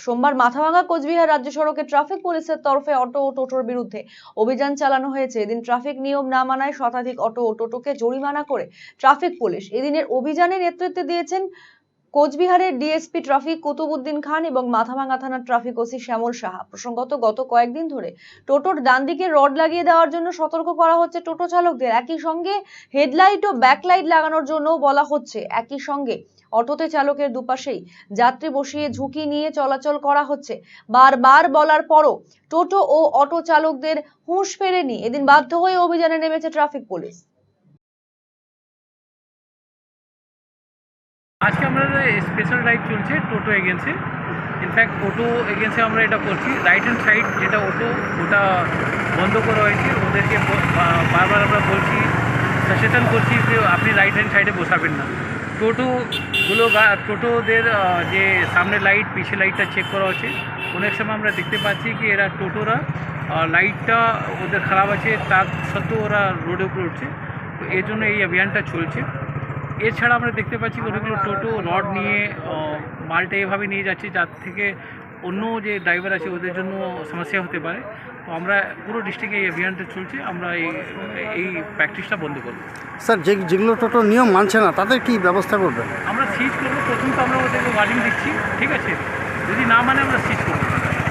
সোমবার মাথাভাঙা কোচবিহার রাজ্য সড়কে ট্রাফিক পুলিশের তরফে অটো ও টোটোর বিরুদ্ধে অভিযান চালানো হয়েছে। এদিন ট্রাফিক নিয়ম না মানায় শতাধিক অটো ও টোটোকে জরিমানা করে ট্রাফিক পুলিশ এদিনের অভিযানে নেতৃত্ব দিয়েছেন কোচবিহারের ডিএসপি ট্রাফিক কুতুবুদ্দিন খান এবং মাথাভাঙা থানার ট্রাফিক ওসি শ্যামল সাহা। প্রসঙ্গত, গত কয়েকদিন ধরে টোটোর ডান দিকে রড লাগিয়ে দেওয়ার জন্য সতর্ক করা হচ্ছে টোটো চালকদের। একই সঙ্গে হেডলাইট ও ব্যাকলাইট লাগানোর জন্য বলা হচ্ছে একই সঙ্গে। অটোতে চালকের দুপাশেই যাত্রী বসিয়ে ঝুঁকি নিয়ে চলাচল করা হচ্ছে। বারবার বলার পরও টোটো ও অটো চালকদের হুঁশ ফেরেনি। এদিন বাধ্য হয়ে অভিযানে নেমেছে ট্রাফিক পুলিশ। আজকে আমাদের স্পেশাল রাইড চলছে টোটো এগেন্সে ইনফ্যাক্ট অটো এগেন্সে আমরা এটা করছি। রাইট হ্যান্ড সাইড যেটা অটো ওটা বন্ধ করা হয়েছে। ওদেরকে বারবার আমরা বলছি সচেতন করছি যে আপনি রাইট হ্যান্ড সাইডে বসাবেন না। টোটোগুলো টোটোদের যে সামনে লাইট পিছে লাইটটা চেক করা হচ্ছে। অনেক সময় আমরা দেখতে পাচ্ছি কি এরা টোটোরা লাইটটা ওদের খারাপ আছে, তার সত্ত্বেও ওরা রোডে উপরে উঠছে। তো এই জন্য এই অভিযানটা চলছে। এছাড়া আমরা দেখতে পাচ্ছি অনেকগুলো টোটো রড নিয়ে মালটা এভাবে নিয়ে যাচ্ছে যার থেকে অন্য যে ড্রাইভার আছে ওদের জন্য সমস্যা হতে পারে। তো আমরা পুরো ডিস্ট্রিক্টে এই অভিযানটা চলছে আমরা এই এই প্র্যাকটিসটা বন্ধ করব। স্যার যে যেগুলো টোটো নিয়ম মানছে না তাদের কি ব্যবস্থা করবেন? আমরা সিজ করব প্রথম তো আমরা ওদেরকে ওয়ার্নিং দিচ্ছি ঠিক আছে? যদি না মানে আমরা সিজ করব।